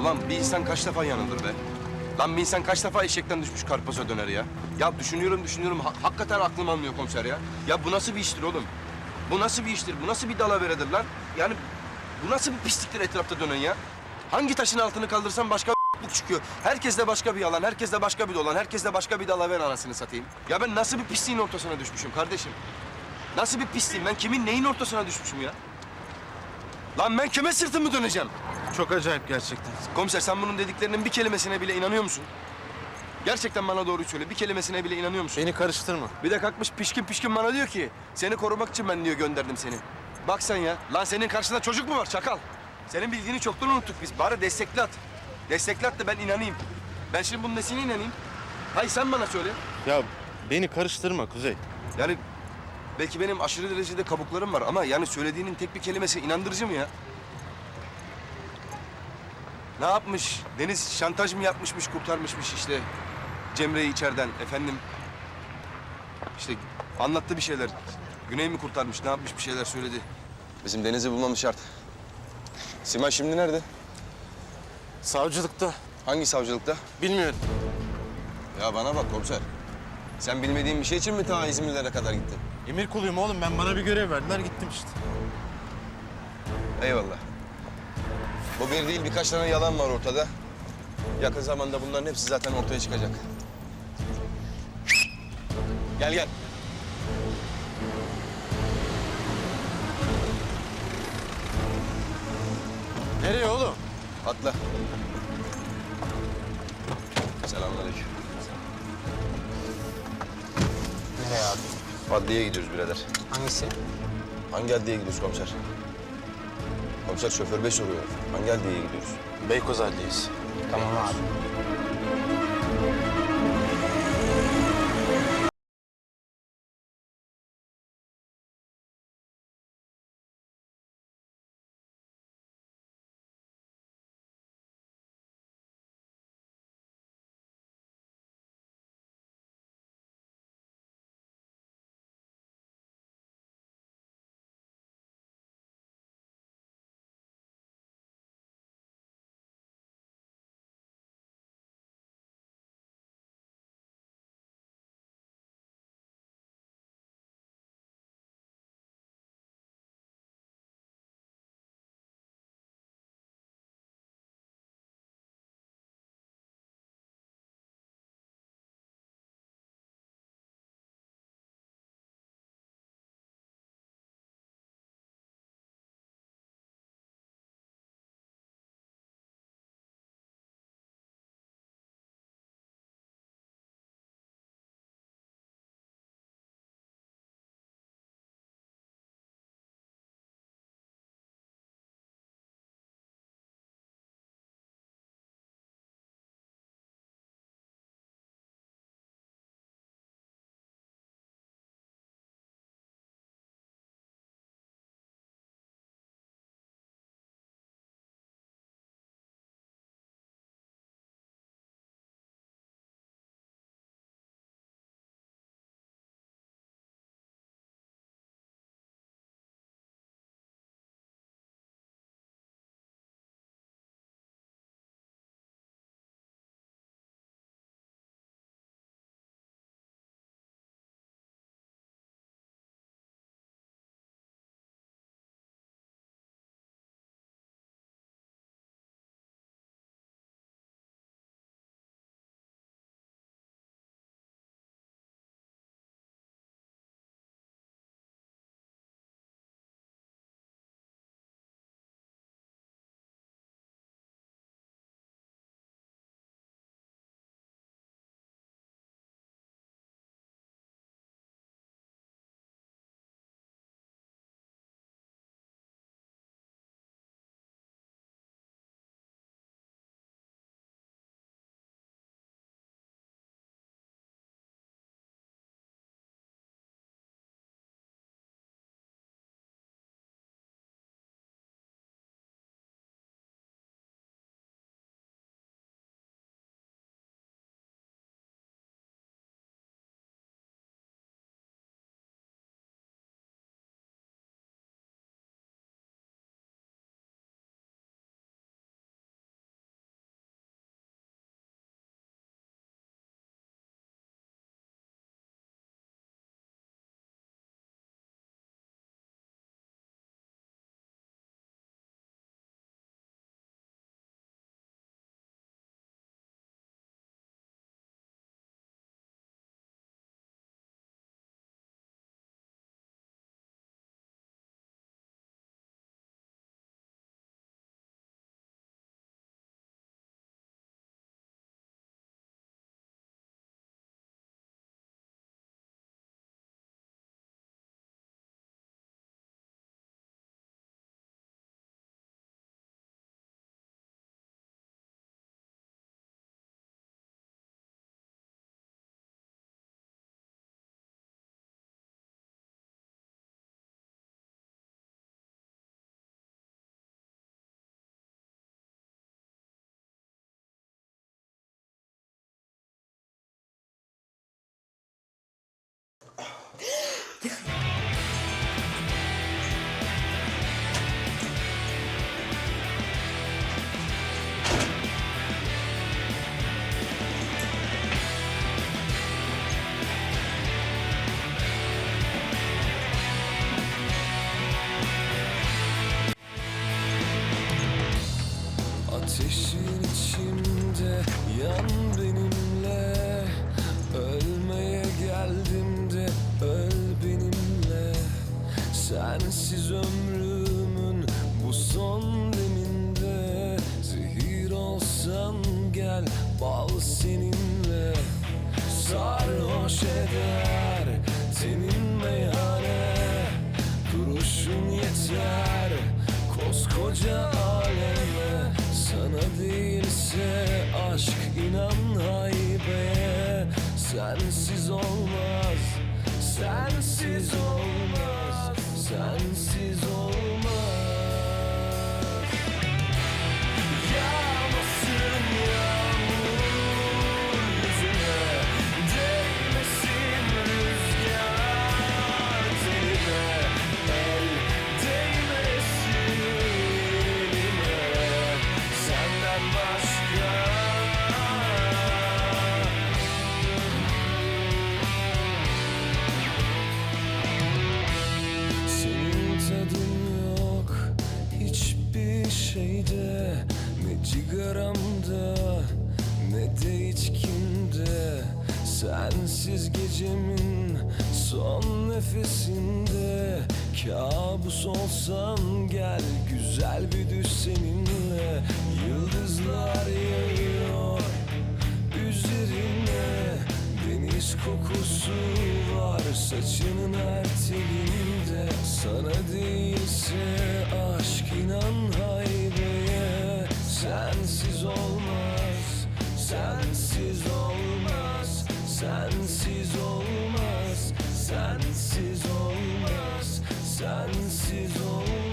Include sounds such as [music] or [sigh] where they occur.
Ulan bir insan kaç defa yanılır be? Lan bir insan kaç defa eşekten düşmüş karpaza döner ya? Ya düşünüyorum düşünüyorum ha- hakikaten aklım almıyor komiser ya. Ya bu nasıl bir iştir oğlum? Bu nasıl bir iştir? Bu nasıl bir dalaveredir lan? Yani bu nasıl bir pisliktir etrafta dönen ya? Hangi taşın altını kaldırsam başka [laughs] bir çıkıyor. Herkes de başka bir yalan, herkes de başka bir dolan, herkes de başka bir dalaver anasını satayım. Ya ben nasıl bir pisliğin ortasına düşmüşüm kardeşim? Nasıl bir pisliğim? Ben kimin neyin ortasına düşmüşüm ya? Lan ben kime sırtımı döneceğim? Çok acayip gerçekten. Komiser sen bunun dediklerinin bir kelimesine bile inanıyor musun? Gerçekten bana doğruyu söyle. Bir kelimesine bile inanıyor musun? Beni karıştırma. Bir de kalkmış pişkin pişkin bana diyor ki... ...seni korumak için ben diyor gönderdim seni. Bak sen ya. Lan senin karşında çocuk mu var çakal? Senin bildiğini çoktan unuttuk biz. Bari destekli at. Destekli at da ben inanayım. Ben şimdi bunun nesine inanayım? Hay sen bana söyle. Ya beni karıştırma Kuzey. Yani belki benim aşırı derecede kabuklarım var ama yani söylediğinin tek bir kelimesi inandırıcı mı ya? Ne yapmış? Deniz şantaj mı yapmışmış, kurtarmışmış işte Cemre'yi içeriden efendim. İşte anlattı bir şeyler. Güney mi kurtarmış, ne yapmış bir şeyler söyledi. Bizim Deniz'i bulmamız şart. Simay şimdi nerede? Savcılıkta. Hangi savcılıkta? Bilmiyorum. Ya bana bak komiser. Sen bilmediğin bir şey için mi ta İzmirlere kadar gittin? Emir kuluyum oğlum ben bana bir görev verdiler gittim işte. Eyvallah. Bu bir değil birkaç tane yalan var ortada. Yakın zamanda bunların hepsi zaten ortaya çıkacak. Gel gel. Nereye oğlum? Atla. Selamünaleyküm. Nereye abi? Adliyeye gidiyoruz birader. Hangisi? Hangi adliyeye gidiyoruz komiser? Komiser şoför bey soruyor. Hangi adliyeye gidiyoruz? Beykoz Adliyesi. Tamam abi. Sensiz olmaz şeyde Ne cigaramda ne de içkimde Sensiz gecemin son nefesinde. Kabus olsan gel güzel bir düş seninle. Yıldızlar yağıyor üzerine. Deniz kokusu var saçının her telinde Sana değilse Sensiz olmaz, sensiz olmaz, sensiz olmaz, sensiz olmaz, sensiz olmaz.